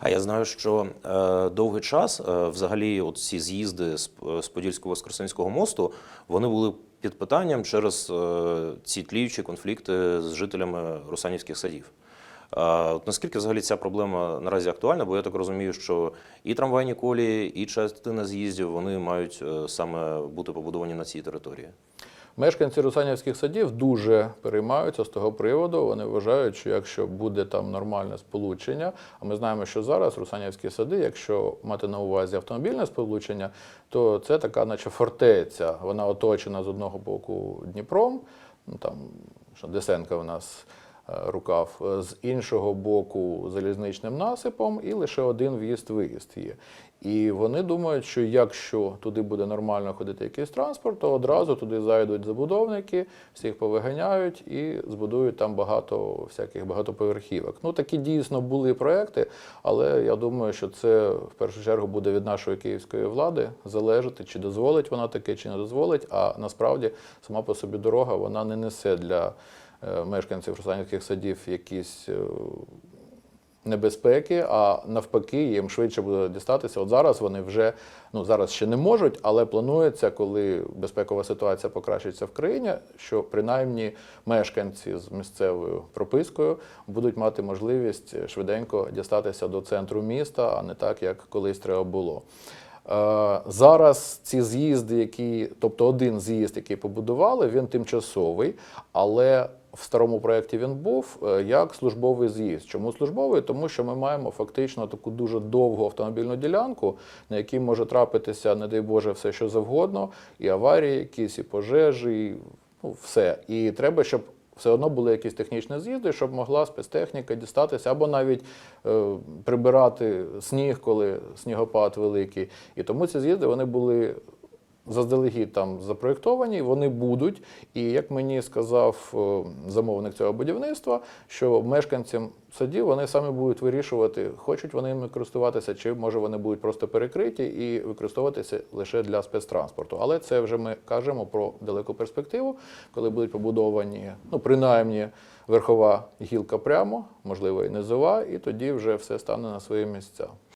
А я знаю, що е, довгий час е, взагалі от ці з'їзди з, з Подільського Воскресенського мосту вони були під питанням через е, ці тліючі конфлікти з жителями Русанівських садів. Е, от наскільки взагалі ця проблема наразі актуальна? Бо я так розумію, що і трамвайні колії, і частина з'їздів вони мають е, саме бути побудовані на цій території. Мешканці Русанівських садів дуже переймаються з того приводу. Вони вважають, що якщо буде там нормальне сполучення, а ми знаємо, що зараз Русанівські сади, якщо мати на увазі автомобільне сполучення, то це така, наче фортеця. Вона оточена з одного боку Дніпром, ну там Десенка у нас рукав, е, з іншого боку залізничним насипом, і лише один в'їзд-виїзд є. І вони думають, що якщо туди буде нормально ходити якийсь транспорт, то одразу туди зайдуть забудовники, всіх повиганяють і збудують там багато всяких багатоповерхівок. Ну такі дійсно були проекти, але я думаю, що це в першу чергу буде від нашої київської влади залежати, чи дозволить вона таке, чи не дозволить. А насправді сама по собі дорога вона не несе для е, мешканців Русанівських садів якісь. е, небезпеки, а навпаки, їм швидше буде дістатися. От зараз вони вже ну зараз ще не можуть, але планується, коли безпекова ситуація покращиться в країні, що принаймні мешканці з місцевою пропискою будуть мати можливість швиденько дістатися до центру міста, а не так, як колись треба було. Е, Зараз ці з'їзди, які, тобто один з'їзд, який побудували, він тимчасовий, але в старому проєкті він був е, як службовий з'їзд. Чому службовий? Тому що ми маємо фактично таку дуже довгу автомобільну ділянку, на якій може трапитися, не дай Боже, все що завгодно, і аварії, якісь, і пожежі, і, ну, все. І треба, щоб все одно були якісь технічні з'їзди, щоб могла спецтехніка дістатися, або навіть е, прибирати сніг, коли снігопад великий. І тому ці з'їзди вони були заздалегідь там запроєктовані, вони будуть. І як мені сказав е, замовник цього будівництва, що мешканцям садів вони самі будуть вирішувати, хочуть вони ними користуватися, чи може вони будуть просто перекриті і використовуватися лише для спецтранспорту. Але це вже ми кажемо про далеку перспективу, коли будуть побудовані, ну принаймні. Верхова гілка прямо, можливо, і низова, і тоді вже все стане на свої місця.